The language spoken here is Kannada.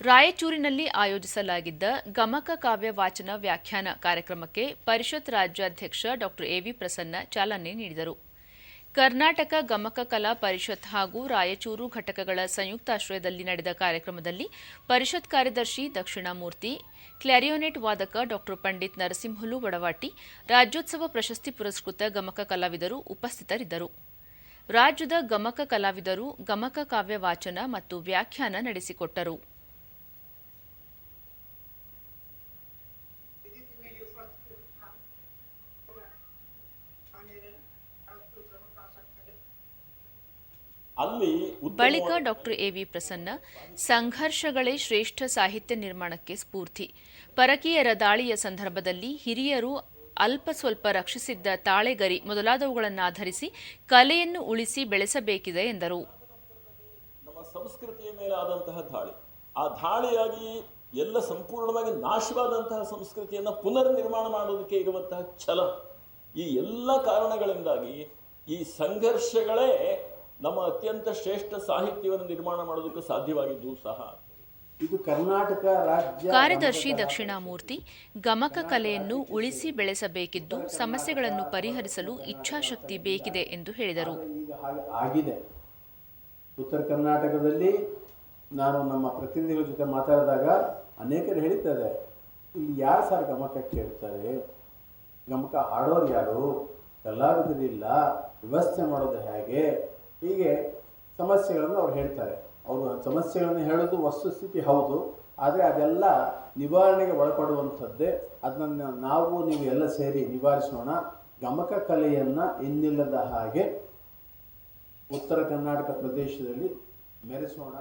ರಾಯಚೂರಿನಲ್ಲಿ ಆಯೋಜಿಸಲಾಗಿದ್ದ ಗಮಕ ಕಾವ್ಯ ವಾಚನ ವ್ಯಾಖ್ಯಾನ ಕಾರ್ಯಕ್ರಮಕ್ಕೆ ಪರಿಷತ್ ರಾಜ್ಯಾಧ್ಯಕ್ಷ ಡಾ ಎವಿ ಪ್ರಸನ್ನ ಚಾಲನೆ ನೀಡಿದರು. ಕರ್ನಾಟಕ ಗಮಕ ಕಲಾ ಪರಿಷತ್ ಹಾಗೂ ರಾಯಚೂರು ಘಟಕಗಳ ಸಂಯುಕ್ತಾಶ್ರಯದಲ್ಲಿ ನಡೆದ ಕಾರ್ಯಕ್ರಮದಲ್ಲಿ ಪರಿಷತ್ ಕಾರ್ಯದರ್ಶಿ ದಕ್ಷಿಣಾಮೂರ್ತಿ, ಕ್ಲಾರಿಯೋನೆಟ್ ವಾದಕ ಡಾ ಪಂಡಿತ್ ನರಸಿಂಹಲು ಬಡವಾಟಿ ರಾಜ್ಯೋತ್ಸವ ಪ್ರಶಸ್ತಿ ಪುರಸ್ಕೃತ ಗಮಕ ಕಲಾವಿದರು ಉಪಸ್ಥಿತರಿದ್ದರು. ರಾಜ್ಯದ ಗಮಕ ಕಲಾವಿದರು ಗಮಕ ಕಾವ್ಯ ವಾಚನ ಮತ್ತು ವ್ಯಾಖ್ಯಾನ ನಡೆಸಿಕೊಟ್ಟರು. ಅಲ್ಲಿ ಬಳಿಕ ಡಾಕ್ಟರ್ ಎವಿ ಪ್ರಸನ್ನ ಸಂಘರ್ಷಗಳೇ ಶ್ರೇಷ್ಠ ಸಾಹಿತ್ಯ ನಿರ್ಮಾಣಕ್ಕೆ ಸ್ಫೂರ್ತಿ. ಪರಕೀಯರ ದಾಳಿಯ ಸಂದರ್ಭದಲ್ಲಿ ಹಿರಿಯರು ಅಲ್ಪ ಸ್ವಲ್ಪ ರಕ್ಷಿಸಿದ್ದ ತಾಳೆಗರಿ ಮೊದಲಾದವುಗಳನ್ನಾಧರಿಸಿ ಕಲೆಯನ್ನು ಉಳಿಸಿ ಬೆಳೆಸಬೇಕಿದೆ ಎಂದರು. ನಮ್ಮ ಸಂಸ್ಕೃತಿಯ ಮೇಲೆ ಆದಂತಹ ದಾಳಿ. ಆ ದಾಳಿಯಾಗಿ ಎಲ್ಲ ಸಂಪೂರ್ಣವಾಗಿ ನಾಶವಾದಂತಹ ಸಂಸ್ಕೃತಿಯನ್ನು ಪುನರ್ ನಿರ್ಮಾಣ ಮಾಡೋದಕ್ಕೆ ಇರುವಂತಹ ಛಲ. ಈ ಎಲ್ಲ ಕಾರಣಗಳಿಂದಾಗಿ ಈ ಸಂಘರ್ಷಗಳೇ ನಮ್ಮ ಅತ್ಯಂತ ಶ್ರೇಷ್ಠ ಸಾಹಿತ್ಯವನ್ನು ನಿರ್ಮಾಣ ಮಾಡೋದಕ್ಕೆ ಸಾಧ್ಯವಾಗಿದ್ದು ಸಹ. ಇದು ಕರ್ನಾಟಕ ರಾಜ್ಯ ಕಾರ್ಯದರ್ಶಿ ದಕ್ಷಿಣಾಮೂರ್ತಿ ಗಮಕ ಕಲೆಯನ್ನು ಉಳಿಸಿ ಬೆಳೆಸಬೇಕಿದ್ದು ಸಮಸ್ಯೆಗಳನ್ನು ಪರಿಹರಿಸಲು ಇಚ್ಛಾಶಕ್ತಿ ಬೇಕಿದೆ ಎಂದು ಹೇಳಿದರು. ಹಾಗೆ ಆಗಿದೆ. ಉತ್ತರ ಕರ್ನಾಟಕದಲ್ಲಿ ನಾನು ನಮ್ಮ ಪ್ರತಿನಿಧಿಗಳ ಜೊತೆ ಮಾತಾಡಿದಾಗ ಅನೇಕರು ಹೇಳ್ತಾರೆ ಇಲ್ಲಿ ಯಾರು ಸರ್ ಗಮಕಕ್ಕೆ ಕೇಳ್ತಾರೆ? ಗಮಕ ಹಾಡೋರು ಯಾರು? ಕಲಾವಿದರಿಲ್ಲ ವ್ಯವಸ್ಥೆ ಮಾಡೋದು ಹೇಗೆ? ಹೀಗೆ ಸಮಸ್ಯೆಗಳನ್ನು ಅವ್ರು ಹೇಳ್ತಾರೆ. ಅವರು ಸಮಸ್ಯೆಗಳನ್ನು ಹೇಳೋದು ವಸ್ತುಸ್ಥಿತಿ ಹೌದು, ಆದರೆ ಅದೆಲ್ಲ ನಿವಾರಣೆಗೆ ಒಳಪಡುವಂಥದ್ದೇ. ಅದನ್ನು ನಾವು ನೀವು ಎಲ್ಲ ಸೇರಿ ನಿವಾರಿಸೋಣ. ಗಮಕ ಕಲೆಯನ್ನು ಇನ್ನಿಲ್ಲದ ಹಾಗೆ ಉತ್ತರ ಕರ್ನಾಟಕ ಪ್ರದೇಶದಲ್ಲಿ ಮೆರೆಸೋಣ.